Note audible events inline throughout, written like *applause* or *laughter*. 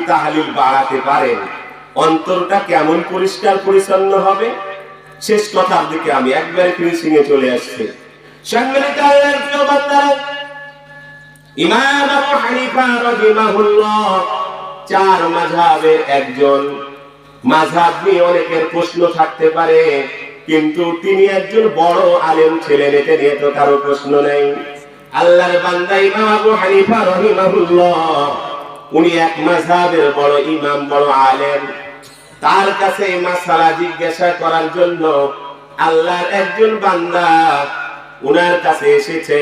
তাহালিল বাড়াতে পারেন অন্তরটা কেমন পরিষ্কার পরিচ্ছন্ন হবে? শেষ কথার দিকে আমি একবারে ফিনিশিং চলে আসছি। আল্লাহর অনেকের প্রশ্ন থাকতে পারে, কিন্তু তিনি একজন বড় আলেম তো কারও প্রশ্ন নেই। আল্লাহর বান্দা ইমাম আবু হানিফা রাহিমাহুল্লাহ উনি এক মাযহাবের বড় ইমাম, বড় আলেম। তার কাছে এই মাসালা জিজ্ঞাসা করার জন্য আল্লাহর একজন বান্দা উনার কাছে এসেছে।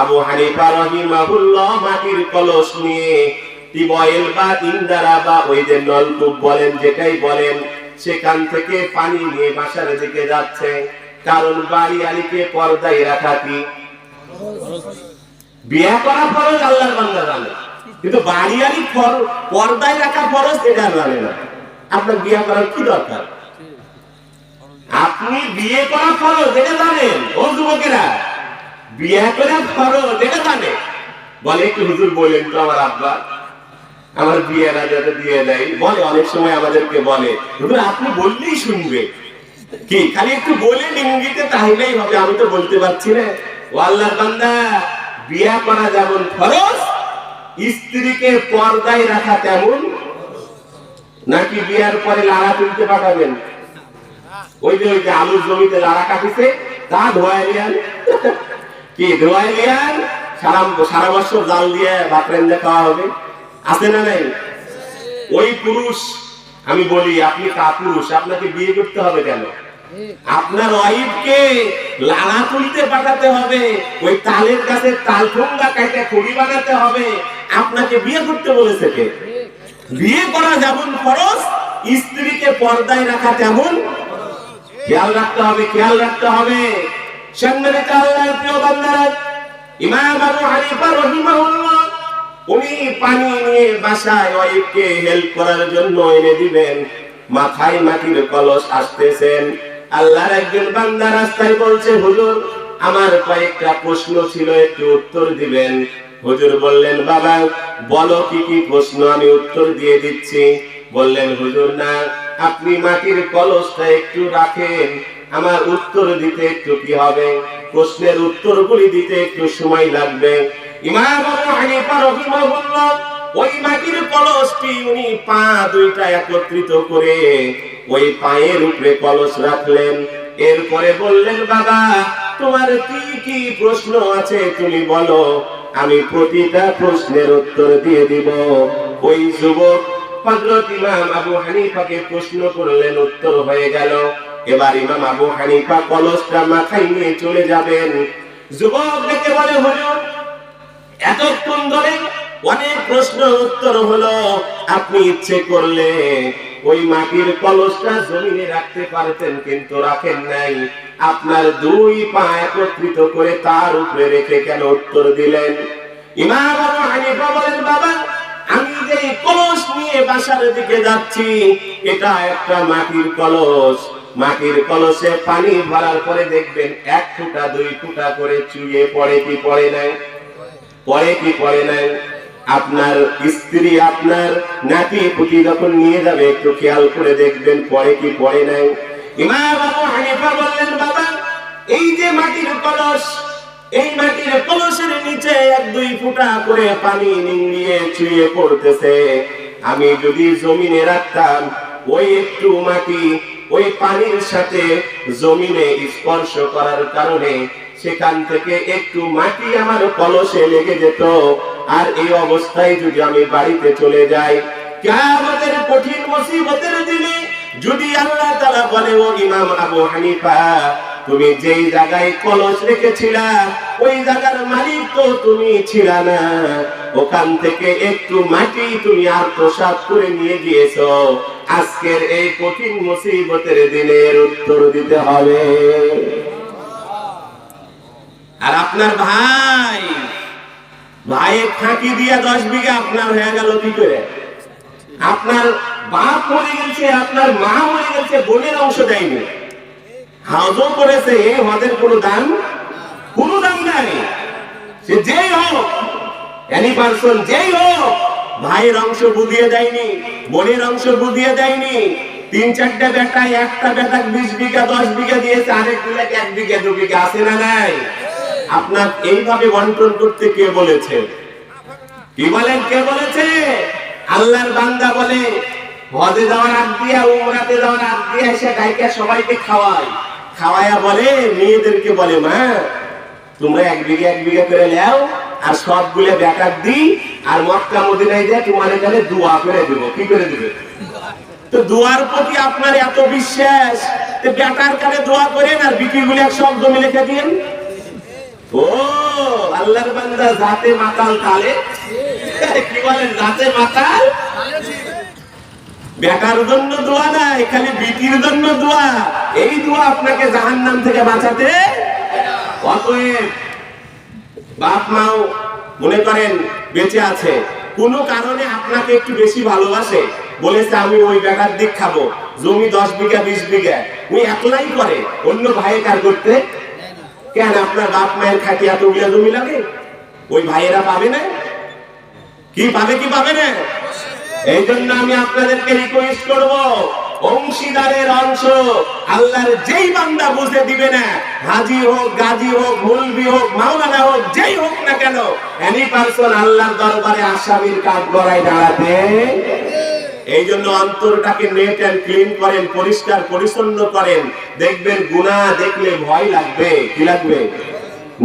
আবু হানিফা রহিমাহুল্লাহ মাটির কলস নিয়ে টিবয়েল বা ইন্দারা বা ওই যে নলকূপ বলেন, যেটাই বলেন, সেখান থেকে পানি নিয়ে বাসার দিকে যাচ্ছে। কারণ বাড়ি আলীকে পর্দায় রাখা কি? বিয়ে করা ফরজ আল্লাহর বান্দা জানে। কিন্তু বাড়ি আলী পর্দায় রাখা ফরজ এটা জানে না। আপনার বিয়ে করার কি দরকার? আপনি বিয়ে করা ফরজ এটা জানেন, ও যুবকেরা। বিয়ে করা ফরজ এটা জানে বলে একটু হুজুর বলেন তো আমার আব্বা। আমার বিয়ে না যাতে দিয়ে দেয়। বলে, অনেক সময় আমাদেরকে বলে, হুজুর, আপনি বললেই শুনবে। কি, খালি একটু বলে ইঙ্গিতে তাহলেই হবে, আমি তো বলতে পারছি না। ও আল্লাহর বান্দা, বিয়া করা যেমন ফরজ স্ত্রীকে পর্দায় রাখা তেমন? নাকি বিয়ার পরে লাড়া তুলতে পাঠাবেন? ওই যে ওই যে আলুর জমিতে লাড়া কাটিছে, তা ধোয়াই লিয়ান *laughs* কি ধোয়াই লিয়ান সারা সারা বছর জাল দিয়ে হবে। আছে না নাই? ওই পুরুষ, আমি বলি, আপনি আপনাকে বিয়ে করতে হবে কেন? আপনার ওয়াইফকে লালা তুলতে পাঠাতে হবে, ওই তালের কাছে তাল ঠোঙ্গা কাইতে খড়ি বানাতে হবে আপনাকে বিয়ে করতে বলেছে কে? বিয়ে করা যেমন খরচ স্ত্রীকে পর্দায় রাখা তেমন খেয়াল রাখতে হবে, খেয়াল রাখতে হবে। মাথায় মাটির কলস আসতেছেন। একজন বান্দা রাস্তায় বলছে আমার কয়েকটা প্রশ্ন ছিল, একটু উত্তর দিবেন। হুজুর বললেন, বাবা, বলো কি কি প্রশ্ন আমি উত্তর দিয়ে দিচ্ছি। বললেন, হুজুর, না, আপনি মাটির কলসটা একটু রাখেন। আমার উত্তর দিতে একটু কি হবে? প্রশ্নের উত্তরগুলি দিতে একটু সময় লাগবে। ওই মাটির কলসটি উনি পা দুইটা একত্রিত করে ওই পায়ের উপরে কলস রাখলেন। এরপরে বললেন, বাবা, তোমার কি কি প্রশ্ন আছে তুমি বলো। আমি প্রতিটা প্রশ্নের উত্তর দিয়ে দিব। ওই যুবক হযরত ইমাম আবু হানিফাকে প্রশ্ন করলেন, উত্তর হয়ে গেল। এবার ইমাম আবু হানিফা কলসটা মাথায় নিয়ে চলে যাবেন। যুবক ডেকে বলে এতক্ষণ ধরে অনেক প্রশ্ন উত্তর হলো, আপনি ইচ্ছে করলে ওই মাটির কলসটা জমিনে রাখতে পারতেন, কিন্তু রাখেন নাই। আপনার দুই পা একত্রিত করে তার উপরে রেখে কেন উত্তর দিলেন? আমি কলস নিয়ে বাসার দিকে যাচ্ছি, এটা একটা মাটির কলস। মাটির কলসে পানি ভরার পরে দেখবেন এক দুই করে চুইয়ে পড়ে কি পড়ে নাই? পরে কি পরে নাই? আপনার স্ত্রী, আপনার নাতি পুতি যখন নিয়ে যাবে, একটু খেয়াল করে দেখবেন, পরে কি, পরে নাই। হানিফা বললেন, বাবা, এই যে মাটির কলস, এই মাটির কলসের নিচে এক, দুই ফুটা করে পানি নিংড়িয়ে পড়তেছে। আমি যদি জমিনে রাখতাম, ওই একটু মাটি, ওই পানির সাথে জমিনে স্পর্শ করার কারণে সেখান থেকে একটু মাটি আমার কলসে লেগে যেত। আর এই অবস্থায় যদি আমি বাড়িতে চলে যাই, কিয়ামতের কঠিন মুসিবতের দিনে যদি আল্লাহ তাআলা বলে, ও ইমাম আবু হানিফা, তুমি যেই জায়গায় কলস রেখেছিলা, ওই জায়গার মালিক তো তুমি ছিলা না। ওখান থেকে একটু মাটি তুমি আত্মসাৎ করে নিয়ে গিয়েছো। আজকের এই কঠিন মুসিবতের দিনের উত্তর দিতে হবে। আর আপনার ভাই ভাইয়ের ফাঁকি দিয়ে দশ বিঘা আপনার হয়ে গেল কি করে? আপনার বাপ মরে গেছে, আপনার মা মরে গেছে, বোনের অংশ দেয়নি। হাউজও করেছে এই হদের কোনো দাম? কোনো দাম নাই। সে যেই হোক এনি পার্সন যেই হোক, ভাইয়ের অংশ বুঝিয়ে দেয়নি, বোনের অংশ বুঝিয়ে দেয়নি। তিন চারটা বেটা, একটা বেটা বিশ বিঘা, দশ বিঘা দিয়েছে, আরেক গুলাকে এক বিঘা, দু বিঘা, আছে না নাই? আপনার এইভাবে বন্টন করতে কে বলেছে? কি বলেন, কে বলেছে? আল্লাহর বান্দা বলে, হজে যাওয়ার আগ দিয়া, উমরাতে যাওয়ার আগ দিয়া এসে গায়িকা সবাইকে খাওয়ায়। খাওয়ায়া বলে, মেয়েদেরকে বলে, মা, তোমরা এক বিঘা এক বিঘা করে নাও আর সবগুলো বেকার দিই আর মক্কা, মদিনায় যায় তোমার এখানে দোয়া করে দেবো। কি করে দিবে? তো দোয়ার প্রতি আপনার এত বিশ্বাস, তো বেটার কানে দোয়া করেন আর বিক্রিগুলো এক সব জমি লিখে দিন ও, আল্লাহর বান্দা, জাতে মাতাল তালে? কি বলেন, জাতে মাতাল? বেকার জন্য দোয়া নাই, খালি বিটির জন্য দোয়া। এই দোয়া আপনাকে জাহান্নাম থেকে বাঁচাতে অতএব বাপ মাও মনে করেন বেঁচে আছে। কোনো কারণে আপনাকে একটু বেশি ভালোবাসে। বলেছে, আমি ওই বেকার দিক খাব। জমি দশ বিঘা, বিশ বিঘা। ওই একলাই করে। অন্য ভাইয়ে কার করতে কেন আপনার বাপ মায়ের খাটি এতগুলা জমি লাগে? ওই ভাইয়েরা পাবে না? কি পাবে কি পাবে না? এই জন্য আমি আপনাদেরকে রিকোয়েস্ট করব, অংশীদারের অংশ, আল্লাহর যেই বান্দা বুঝে দিবে না, হাজি হোক, গাজী হোক, মুলবি হোক, মাওলানা হোক, যেই হোক না কেন এনি পারসন আল্লাহর দরবারে আসামির কাঠ গড়ায় দাঁড়াতে এই জন্য অন্তরটাকে নেট অ্যান্ড ক্লিন করেন, পরিষ্কার, পরিচ্ছন্ন করেন। দেখবেন গুনাহ দেখলে ভয় লাগবে, কি লাগবে?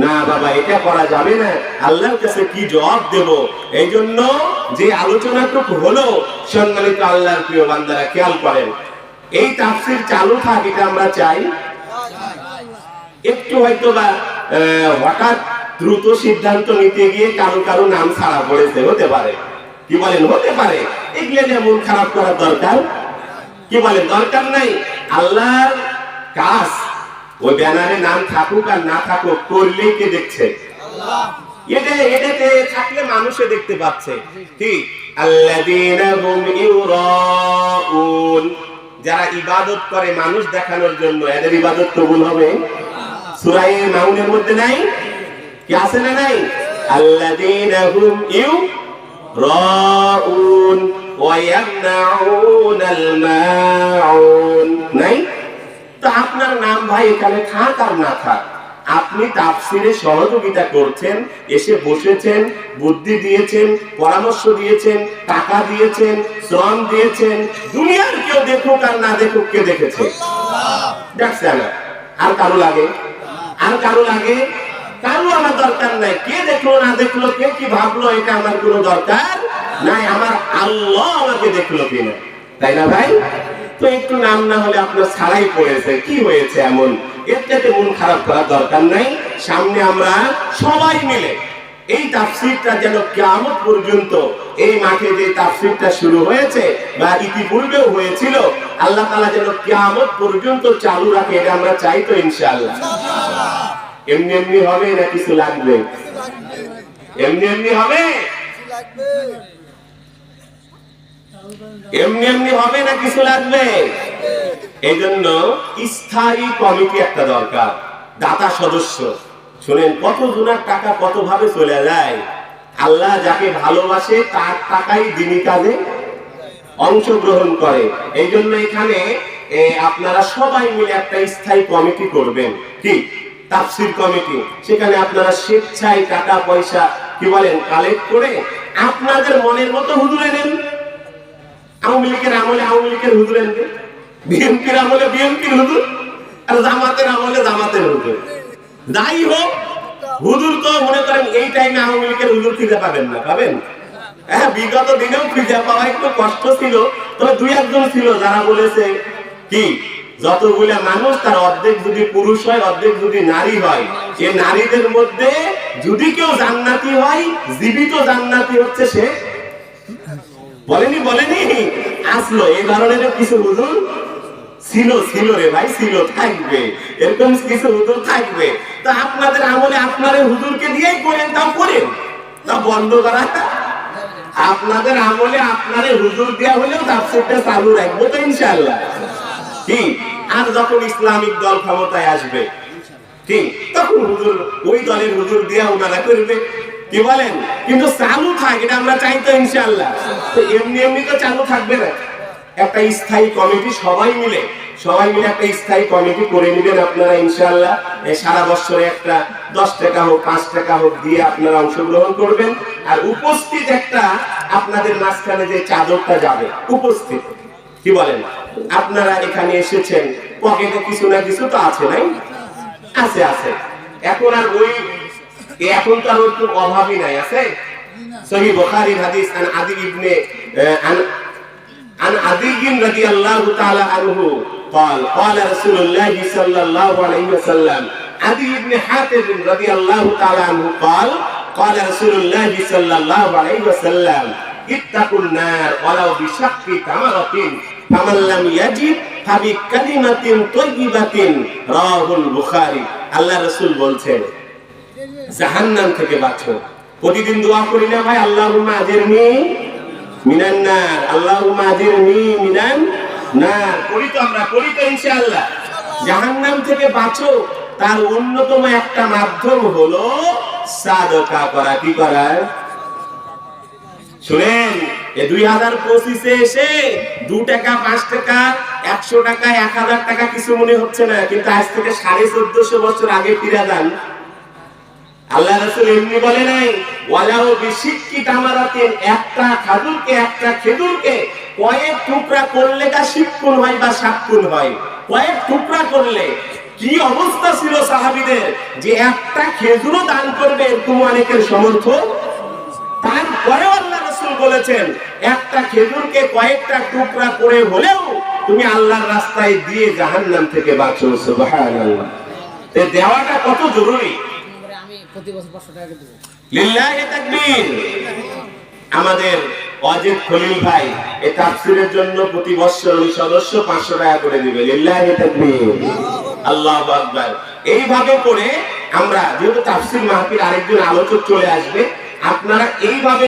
না বাবা, এটা করা যাবে না। আল্লাহর কাছে কি জবাব দেব? এই জন্য যে আলোচনাটুকু হলো, সম্মানিত আল্লাহর প্রিয় বান্দারা, খেয়াল করেন। এই তাফসির চালু থাক, এটা আমরা চাই। একটু হয়তো বা হঠাৎ দ্রুত সিদ্ধান্ত নিতে গিয়ে কারও কারও নাম ছাড়া পড়েছে, হতে পারে। কি বলেন, হতে পারে। এগুলো নিয়ে মন খারাপ করার দরকার? কি বলেন, দরকার নাই? আল্লাহর কাজ ওই ব্যানারে নাম থাকুক আর না থাকুক করলে কে দেখছে? থাকলে মানুষে দেখতে পাচ্ছে। যারা ইবাদত করে মানুষ দেখানোর জন্য, এদের ইবাদত কবুল হবে? সূরা মাউনের মধ্যে নাই? কি আছে না নাই? আল্লাযীনা হুম ইউরাউন ওয়া ইয়ামনাউনাল মাউন নাই? তো আপনার নাম ভাই এখানে থাক আর না থাক। আপনি তাফসিরে সহযোগিতা করছেন এসে বসেছেন বুদ্ধি দিয়েছেন পরামর্শ দিয়েছেন টাকা দিয়েছেন শ্রম দিয়েছেন দুনিয়ার কেউ দেখুক আর না দেখুক কে দেখেছে? দেখছে আর কারও লাগে? আর কারও লাগে? কারও আমার দরকার নাই। কে দেখল, না দেখল, কে কি ভাবলো, এটা আমার কোনো দরকার নাই। আমার আল্লাহ আমাকে দেখল কিনা তাই না ভাই? তো একটু নাম না হলে আপনার ছাড়াই পড়েছে। কি হয়েছে এমন? এর থেকে মন খারাপ করার দরকার নাই। সামনে আমরা সবাই মিলে এই তাফসিরটা যেন কিয়ামত পর্যন্ত এই মাঠে যে তাফসিরটা শুরু হয়েছে বা ইতিপূর্বেও হয়েছিল, আল্লাহ তাআলা যেন কিয়ামত পর্যন্ত চালু রাখে, এটা আমরা চাই তো ইনশাআল্লাহ। এমনি এমনি হবে না কিছু লাগবে? এমনি এমনি হবে? এমনি এমনি হবে না কিছু লাগবে? এই জন্য স্থায়ী কমিটি একটা দরকার, দাতা সদস্য। শুনেন, কত জনের টাকা কত ভাবে চলে যায়? আল্লাহ যাকে ভালোবাসে, তার টাকাই দিনী কাজে অংশগ্রহণ করে। এই জন্য এখানে আপনারা সবাই মিলে একটা স্থায়ী কমিটি করবেন। কি? তাফসির কমিটি। সেখানে আপনারা স্বেচ্ছায় টাকা, পয়সা কি বলেন কালেক্ট করে আপনাদের মনের মতো হুজুরে নেন আওয়ামী লীগের আমলে আওয়ামী লীগের হুজুর আনবে বিএনপির আমলে বিএনপির হুজুর। আর জামাতের আমলে জামাতের হুজুর। যাই হোক, হুজুর তো মনে করেন এই টাইমে আওয়ামী লীগের হুজুর খুঁজে পাবেন না, পাবেন? হ্যাঁ বিগত দিনেও খুঁজে পাওয়া একটু কষ্ট ছিল। তবে দুই একজন ছিল যারা বলেছে কি যতগুলা মানুষ, তার অর্ধেক যদি পুরুষ হয়, অর্ধেক যদি নারী হয় এই নারীদের মধ্যে যদি কেউ জান্নাতি হয়, জীবিত জান্নাতি হচ্ছে সে। বলেনি বলেনি? আসলো, এই ধরনের কিছু হুজুর ছিল ছিল রে ভাই, ছিল, থাকবে। এরকম কিছু হুজুর থাকবে। তো আপনাদের আমলে আপনাদের হুজুরকে দিয়েই করেন, তাও করেন? তা বন্ধ করা। আপনাদের আমলে আপনাদের হুজুর দেওয়া হলেও তাফসিরটা চালু রাখব তো ইনশাআল্লাহ। আর যখন ইসলামিক দল ক্ষমতায় আসবে কি তখন হুজুর, ওই দলের হুজুর দিয়া ওনারা করবে। কি বলেন? কিন্তু চালু থাক, এটা আমরা চাই তো ইনশাআল্লাহ। তো এমনি এমনি তো চালু থাকবে না। একটা স্থায়ী কমিটি সবাই মিলে সবাই মিলে একটা স্থায়ী কমিটি করে নেবেন আপনারা ইনশাআল্লাহ। এই সারা বছরে একটা দশ টাকা হোক, পাঁচ টাকা হোক দিয়ে আপনারা অংশগ্রহণ করবেন। আর উপস্থিত একটা আপনাদের মাঝখানে যে চাদরটা যাবে, উপস্থিত। কি বলেন আপনারা এখানে এসেছেন পকেটে কিছু না কিছু তো আছে নাই আছে আছে এখন আর ওই এখন তো আর ওই অভাবই নাই আছে সহি বুখারীর হাদিস আন আদি ইবনে আহ, আন عن عدي رضي الله تعالى عنه قال قال رسول الله صلى الله عليه وسلم عدي بن حاتم رضي الله تعالى عنه قال قال رسول الله صلى الله عليه وسلم ইত্তাকুন নার ওয়ালাউ বিশাক্কি তামারাতিন ফামাল্লাম ইয়াজিদ ফাবি কালিমাতিন তাইয়িবাতিন রাহুল বুখারী। আল্লাহ রাসূল বলছেন, জাহান্নাম থেকে বাঁচো। প্রতিদিন দোয়া করি না ভাই, আল্লাহুম্মা আজিরনি মিনান নার, আল্লাহুম্মা আজিরনি মিনান নার। করি তো আমরা, করি তো ইনশাআল্লাহ। জাহান্নাম থেকে বাঁচো। তার অন্যতম একটা মাধ্যম হলো সাদকা করা। কি করার? শুনেন দুই হাজার পঁচিশে এসে দু টাকা, পাঁচ টাকা, একশো টাকা, এক হাজার টাকা কিছু মনে হচ্ছে না, কিন্তু আজ থেকে সাড়ে চোদ্দশো বছর আগে ফিরে যান। আল্লাহ রাসূল এমনি বলে নাই তামারাতিন, একটা খাদুরকে একটা খেজুরকে কয়েক টুকরা করলে তা শিক্ষুন হয় বা সাক্ষুন হয়? কয়েক টুকরা করলে কি অবস্থা ছিল সাহাবীদের? যে একটা খেজুরও দান করবে, এরকম অনেকের সমর্থ? তারপরেও আল্লাহ রাসূল বলেছেন, একটা খেজুরকে কয়েকটা টুকরা করে হলেও তুমি আল্লাহর রাস্তায় দিয়ে জাহান্নাম থেকে বাঁচো, সুবহানাল্লাহ। দেওয়াটা কত জরুরি? আমাদের অজিত খলিল ভাই এই জন্য প্রতি বছর ওই সদস্য 500 টাকা করে দিবে। লিল্লাহি তাকবীর। আল্লাহু আকবার। এইভাবে করে আমরা, যেহেতু তাফসির মাহফিল আরেকজন আলোচক চলে আসবে, আপনারা এইভাবে